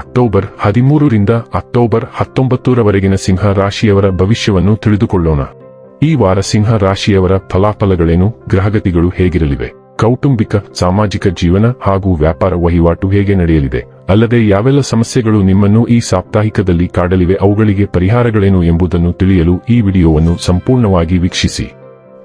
October ಹದಿಮೂರರಿಂದ October ಹತ್ತೊಂಬತ್ತರವರೆಗಿನ ಸಿಂಹ ರಾಶಿಯವರ ಭವಿಷ್ಯವನ್ನು ತಿಳಿದುಕೊಳ್ಳೋಣ. ಈ ವಾರ ಸಿಂಹ ರಾಶಿಯವರ ಫಲಾಫಲಗಳೇನು, ಗ್ರಹಗತಿಗಳು ಹೇಗಿರಲಿವೆ, ಕೌಟುಂಬಿಕ, ಸಾಮಾಜಿಕ ಜೀವನ ಹಾಗೂ ವ್ಯಾಪಾರ ವಹಿವಾಟು ಹೇಗೆ ನಡೆಯಲಿದೆ, ಅಲ್ಲದೆ ಯಾವೆಲ್ಲ ಸಮಸ್ಯೆಗಳು ನಿಮ್ಮನ್ನು ಈ ಸಾಪ್ತಾಹಿಕದಲ್ಲಿ ಕಾಡಲಿವೆ, ಅವುಗಳಿಗೆ ಪರಿಹಾರಗಳೇನು ಎಂಬುದನ್ನು ತಿಳಿಯಲು ಈ ವಿಡಿಯೋವನ್ನು ಸಂಪೂರ್ಣವಾಗಿ ವೀಕ್ಷಿಸಿ.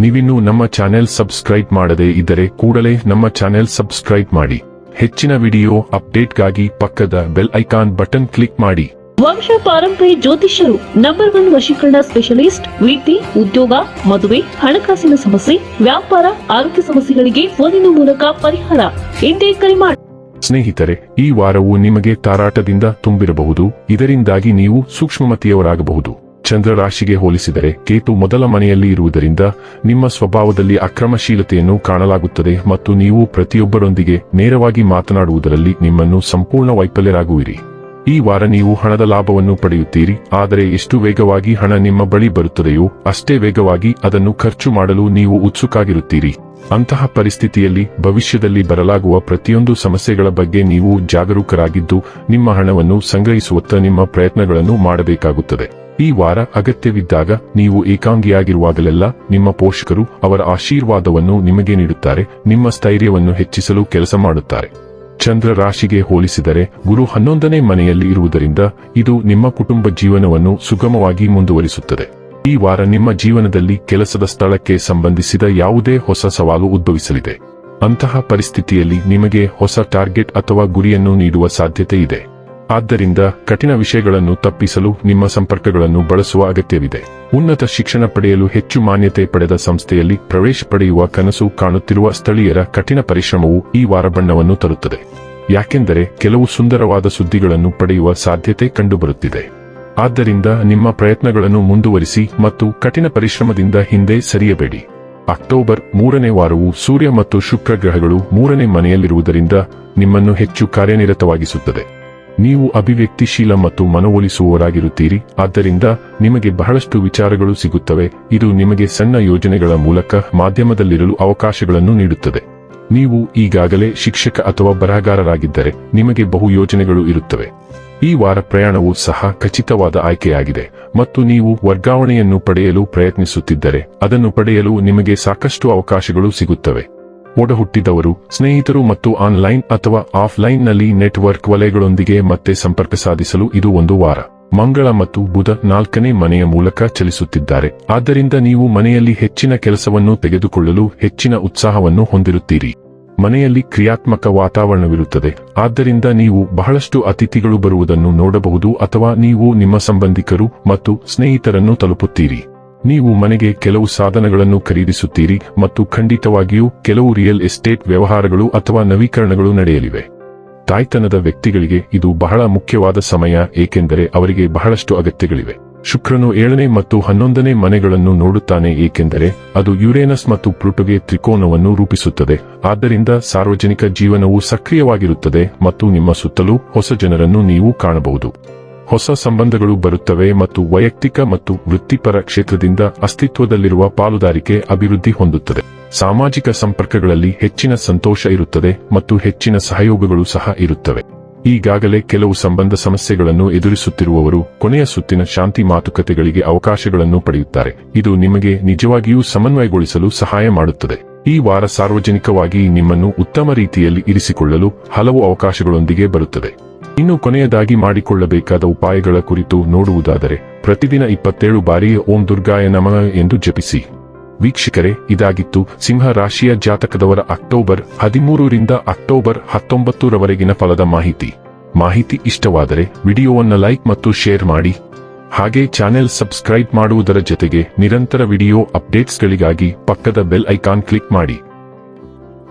ನೀವಿನ್ನೂ ನಮ್ಮ ಚಾನೆಲ್ ಸಬ್ಸ್ಕ್ರೈಬ್ ಮಾಡದೇ ಇದ್ದರೆ ಕೂಡಲೇ ನಮ್ಮ ಚಾನೆಲ್ ಸಬ್ಸ್ಕ್ರೈಬ್ ಮಾಡಿ. ಹೆಚ್ಚಿನ ವಿಡಿಯೋ ಅಪ್ಡೇಟ್ಗಾಗಿ ಪಕ್ಕದ ಬೆಲ್ ಐಕಾನ್ ಬಟನ್ ಕ್ಲಿಕ್ ಮಾಡಿ. ವಂಶ ಪಾರಂಪರ್ಯ ಜ್ಯೋತಿಷ್ಯರು ನಂಬರ್ ಒನ್ ವಶೀಕರಣ ಸ್ಪೆಷಲಿಸ್ಟ್ ವಿದ್ಯೆ ಉದ್ಯೋಗ ಮದುವೆ ಹಣಕಾಸಿನ ಸಮಸ್ಯೆ ವ್ಯಾಪಾರ ಆರೋಗ್ಯ ಸಮಸ್ಯೆಗಳಿಗೆ ಫೋನಿನ ಮೂಲಕ ಪರಿಹಾರ. ಎಂದೇ ಕರೆ ಮಾಡಿ ಸ್ನೇಹಿತರೆ ಈ ವಾರವು ನಿಮಗೆ ತಾರಾಟದಿಂದ ತುಂಬಿರಬಹುದು. ಇದರಿಂದಾಗಿ ನೀವು ಸೂಕ್ಷ್ಮಮತಿಯವರಾಗಬಹುದು. ಚಂದ್ರ ರಾಶಿಗೆ ಹೋಲಿಸಿದರೆ ಕೇತು ಮೊದಲ ಮನೆಯಲ್ಲಿ ಇರುವುದರಿಂದ ನಿಮ್ಮ ಸ್ವಭಾವದಲ್ಲಿ ಅಕ್ರಮಶೀಲತೆಯನ್ನು ಕಾಣಲಾಗುತ್ತದೆ ಮತ್ತು ನೀವು ಪ್ರತಿಯೊಬ್ಬರೊಂದಿಗೆ ನೇರವಾಗಿ ಮಾತನಾಡುವುದರಲ್ಲಿ ನಿಮ್ಮನ್ನು ಸಂಪೂರ್ಣ ವೈಫಲ್ಯರಾಗುವಿರಿ. ಈ ವಾರ ನೀವು ಹಣದ ಲಾಭವನ್ನು ಪಡೆಯುತ್ತೀರಿ, ಆದರೆ ಎಷ್ಟು ವೇಗವಾಗಿ ಹಣ ನಿಮ್ಮ ಬಳಿ ಬರುತ್ತದೆಯೋ ಅಷ್ಟೇ ವೇಗವಾಗಿ ಅದನ್ನು ಖರ್ಚು ಮಾಡಲು ನೀವು ಉತ್ಸುಕಾಗಿರುತ್ತೀರಿ. ಅಂತಹ ಪರಿಸ್ಥಿತಿಯಲ್ಲಿ ಭವಿಷ್ಯದಲ್ಲಿ ಬರಲಾಗುವ ಪ್ರತಿಯೊಂದು ಸಮಸ್ಯೆಗಳ ಬಗ್ಗೆ ನೀವು ಜಾಗರೂಕರಾಗಿದ್ದು ನಿಮ್ಮ ಹಣವನ್ನು ಸಂಗ್ರಹಿಸುವತ್ತ ನಿಮ್ಮ ಪ್ರಯತ್ನಗಳನ್ನು ಮಾಡಬೇಕಾಗುತ್ತದೆ. ಈ ವಾರ ಅಗತ್ಯವಿದ್ದಾಗ ನೀವು ಏಕಾಂಗಿಯಾಗಿರುವಾಗಲೆಲ್ಲ ನಿಮ್ಮ ಪೋಷಕರು ಅವರ ಆಶೀರ್ವಾದವನ್ನು ನಿಮಗೆ ನೀಡುತ್ತಾರೆ, ನಿಮ್ಮ ಸ್ಥೈರ್ಯವನ್ನು ಹೆಚ್ಚಿಸಲು ಕೆಲಸ ಮಾಡುತ್ತಾರೆ. ಚಂದ್ರ ರಾಶಿಗೆ ಹೋಲಿಸಿದರೆ ಗುರು ಹನ್ನೊಂದನೇ ಮನೆಯಲ್ಲಿ ಇರುವುದರಿಂದ ಇದು ನಿಮ್ಮ ಕುಟುಂಬ ಜೀವನವನ್ನು ಸುಗಮವಾಗಿ ಮುಂದುವರಿಸುತ್ತದೆ. ಈ ವಾರ ನಿಮ್ಮ ಜೀವನದಲ್ಲಿ ಕೆಲಸದ ಸ್ಥಳಕ್ಕೆ ಸಂಬಂಧಿಸಿದ ಯಾವುದೇ ಹೊಸ ಸವಾಲು ಉದ್ಭವಿಸಲಿದೆ. ಅಂತಹ ಪರಿಸ್ಥಿತಿಯಲ್ಲಿ ನಿಮಗೆ ಹೊಸ ಟಾರ್ಗೆಟ್ ಅಥವಾ ಗುರಿಯನ್ನು ನೀಡುವ ಸಾಧ್ಯತೆ ಇದೆ. ಆದ್ದರಿಂದ ಕಠಿಣ ವಿಷಯಗಳನ್ನು ತಪ್ಪಿಸಲು ನಿಮ್ಮ ಸಂಪರ್ಕಗಳನ್ನು ಬಳಸುವ ಅಗತ್ಯವಿದೆ. ಉನ್ನತ ಶಿಕ್ಷಣ ಪಡೆಯಲು ಹೆಚ್ಚು ಮಾನ್ಯತೆ ಪಡೆದ ಸಂಸ್ಥೆಯಲ್ಲಿ ಪ್ರವೇಶ ಪಡೆಯುವ ಕನಸು ಕಾಣುತ್ತಿರುವ ಸ್ಥಳೀಯರ ಕಠಿಣ ಪರಿಶ್ರಮವು ಈ ವಾರ ಬಣ್ಣವನ್ನು ತರುತ್ತದೆ. ಯಾಕೆಂದರೆ ಕೆಲವು ಸುಂದರವಾದ ಸುದ್ದಿಗಳನ್ನು ಪಡೆಯುವ ಸಾಧ್ಯತೆ ಕಂಡುಬರುತ್ತಿದೆ. ಆದ್ದರಿಂದ ನಿಮ್ಮ ಪ್ರಯತ್ನಗಳನ್ನು ಮುಂದುವರಿಸಿ ಮತ್ತು ಕಠಿಣ ಪರಿಶ್ರಮದಿಂದ ಹಿಂದೆ ಸರಿಯಬೇಡಿ. ಅಕ್ಟೋಬರ್ ಮೂರನೇ ವಾರವು ಸೂರ್ಯ ಮತ್ತು ಶುಕ್ರ ಗ್ರಹಗಳು ಮೂರನೇ ಮನೆಯಲ್ಲಿರುವುದರಿಂದ ನಿಮ್ಮನ್ನು ಹೆಚ್ಚು ಕಾರ್ಯನಿರತವಾಗಿಸುತ್ತದೆ. ನೀವು ಅಭಿವ್ಯಕ್ತಿಶೀಲ ಮತ್ತು ಮನವೊಲಿಸುವವರಾಗಿರುತ್ತೀರಿ. ಆದ್ದರಿಂದ ನಿಮಗೆ ಬಹಳಷ್ಟು ವಿಚಾರಗಳು ಸಿಗುತ್ತವೆ. ಇದು ನಿಮಗೆ ಸಣ್ಣ ಯೋಜನೆಗಳ ಮೂಲಕ ಮಾಧ್ಯಮದಲ್ಲಿರಲು ಅವಕಾಶಗಳನ್ನು ನೀಡುತ್ತದೆ. ನೀವು ಈಗಾಗಲೇ ಶಿಕ್ಷಕ ಅಥವಾ ಬರಹಗಾರರಾಗಿದ್ದರೆ ನಿಮಗೆ ಬಹು ಯೋಜನೆಗಳು ಇರುತ್ತವೆ. ಈ ವಾರ ಪ್ರಯಾಣವು ಸಹ ಖಚಿತವಾದ ಆಯ್ಕೆಯಾಗಿದೆ. ಮತ್ತು ನೀವು ವರ್ಗಾವಣೆಯನ್ನು ಪಡೆಯಲು ಪ್ರಯತ್ನಿಸುತ್ತಿದ್ದರೆ ಅದನ್ನು ಪಡೆಯಲು ನಿಮಗೆ ಸಾಕಷ್ಟು ಅವಕಾಶಗಳು ಸಿಗುತ್ತವೆ. ಒಡಹುಟ್ಟಿದವರು ಸ್ನೇಹಿತರು ಮತ್ತು ಆನ್ಲೈನ್ ಅಥವಾ ಆಫ್ಲೈನ್ನಲ್ಲಿ ನೆಟ್ವರ್ಕ್ ವಲಯಗಳೊಂದಿಗೆ ಮತ್ತೆ ಸಂಪರ್ಕ ಸಾಧಿಸಲು ಇದು ಒಂದು ವಾರ. ಮಂಗಳ ಮತ್ತು ಬುಧ ನಾಲ್ಕನೇ ಮನೆಯ ಮೂಲಕ ಚಲಿಸುತ್ತಿದ್ದಾರೆ. ಆದ್ದರಿಂದ ನೀವು ಮನೆಯಲ್ಲಿ ಹೆಚ್ಚಿನ ಕೆಲಸವನ್ನು ತೆಗೆದುಕೊಳ್ಳಲು ಹೆಚ್ಚಿನ ಉತ್ಸಾಹವನ್ನು ಹೊಂದಿರುತ್ತೀರಿ. ಮನೆಯಲ್ಲಿ ಕ್ರಿಯಾತ್ಮಕ ವಾತಾವರಣವಿರುತ್ತದೆ. ಆದ್ದರಿಂದ ನೀವು ಬಹಳಷ್ಟು ಅತಿಥಿಗಳು ಬರುವುದನ್ನು ನೋಡಬಹುದು ಅಥವಾ ನೀವು ನಿಮ್ಮ ಸಂಬಂಧಿಕರು ಮತ್ತು ಸ್ನೇಹಿತರನ್ನು ತಲುಪುತ್ತೀರಿ. ನೀವು ಮನೆಗೆ ಕೆಲವು ಸಾಧನಗಳನ್ನು ಖರೀದಿಸುತ್ತೀರಿ ಮತ್ತು ಖಂಡಿತವಾಗಿಯೂ ಕೆಲವು ರಿಯಲ್ ಎಸ್ಟೇಟ್ ವ್ಯವಹಾರಗಳು ಅಥವಾ ನವೀಕರಣಗಳು ನಡೆಯಲಿವೆ. ತಾಯ್ತನದ ವ್ಯಕ್ತಿಗಳಿಗೆ ಇದು ಬಹಳ ಮುಖ್ಯವಾದ ಸಮಯ, ಏಕೆಂದರೆ ಅವರಿಗೆ ಬಹಳಷ್ಟು ಅಗತ್ಯಗಳಿವೆ. ಶುಕ್ರನು ಏಳನೇ ಮತ್ತು ಹನ್ನೊಂದನೇ ಮನೆಗಳನ್ನು ನೋಡುತ್ತಾನೆ, ಏಕೆಂದರೆ ಅದು ಯುರೇನಸ್ ಮತ್ತು ಪ್ಲೂಟೋಗೆ ತ್ರಿಕೋನವನ್ನು ರೂಪಿಸುತ್ತದೆ. ಆದ್ದರಿಂದ ಸಾರ್ವಜನಿಕ ಜೀವನವು ಸಕ್ರಿಯವಾಗಿರುತ್ತದೆ ಮತ್ತು ನಿಮ್ಮ ಸುತ್ತಲೂ ಹೊಸ ಜನರನ್ನು ನೀವು ಕಾಣಬಹುದು. ಹೊಸ ಸಂಬಂಧಗಳು ಬರುತ್ತವೆ ಮತ್ತು ವೈಯಕ್ತಿಕ ಮತ್ತು ವೃತ್ತಿಪರ ಕ್ಷೇತ್ರದಿಂದ ಅಸ್ತಿತ್ವದಲ್ಲಿರುವ ಪಾಲುದಾರಿಕೆ ಅಭಿವೃದ್ಧಿ ಹೊಂದುತ್ತದೆ. ಸಾಮಾಜಿಕ ಸಂಪರ್ಕಗಳಲ್ಲಿ ಹೆಚ್ಚಿನ ಸಂತೋಷ ಇರುತ್ತದೆ ಮತ್ತು ಹೆಚ್ಚಿನ ಸಹಯೋಗಗಳು ಸಹ ಇರುತ್ತವೆ. ಈಗಾಗಲೇ ಕೆಲವು ಸಂಬಂಧ ಸಮಸ್ಯೆಗಳನ್ನು ಎದುರಿಸುತ್ತಿರುವವರು ಕೊನೆಯ ಸುತ್ತಿನ ಶಾಂತಿ ಮಾತುಕತೆಗಳಿಗೆ ಅವಕಾಶಗಳನ್ನು ಪಡೆಯುತ್ತಾರೆ. ಇದು ನಿಮಗೆ ನಿಜವಾಗಿಯೂ ಸಮನ್ವಯಗೊಳಿಸಲು ಸಹಾಯ ಮಾಡುತ್ತದೆ. ಈ ವಾರ ಸಾರ್ವಜನಿಕವಾಗಿ ನಿಮ್ಮನ್ನು ಉತ್ತಮ ರೀತಿಯಲ್ಲಿ ಇರಿಸಿಕೊಳ್ಳಲು ಹಲವು ಅವಕಾಶಗಳೊಂದಿಗೆ ಬರುತ್ತದೆ. ಇನ್ನು ಕೊನೆಯದಾಗಿ ಮಾಡಿಕೊಳ್ಳಬೇಕಾದ ಉಪಾಯಗಳ ಕುರಿತು ನೋಡುವುದಾದರೆ, ಪ್ರತಿದಿನ ಇಪ್ಪತ್ತೇಳು ಬಾರಿ ಓಂ ದುರ್ಗಾಯ ನಮಃ ಎಂದು ಜಪಿಸಿ. ವೀಕ್ಷಕರೇ, ಇದಾಗಿತ್ತು ಸಿಂಹ ರಾಶಿಯ ಜಾತಕದವರ ಅಕ್ಟೋಬರ್ ಹದಿಮೂರರಿಂದ ಅಕ್ಟೋಬರ್ ಹತ್ತೊಂಬತ್ತರವರೆಗಿನ ಫಲದ ಮಾಹಿತಿ. ಮಾಹಿತಿ ಇಷ್ಟವಾದರೆ ವಿಡಿಯೋವನ್ನು ಲೈಕ್ ಮತ್ತು ಶೇರ್ ಮಾಡಿ. ಹಾಗೆ ಚಾನೆಲ್ ಸಬ್ಸ್ಕ್ರೈಬ್ ಮಾಡುವುದರ ಜೊತೆಗೆ ನಿರಂತರ ವಿಡಿಯೋ ಅಪ್ಡೇಟ್ಸ್ಗಳಿಗಾಗಿ ಪಕ್ಕದ ಬೆಲ್ ಐಕಾನ್ ಕ್ಲಿಕ್ ಮಾಡಿ.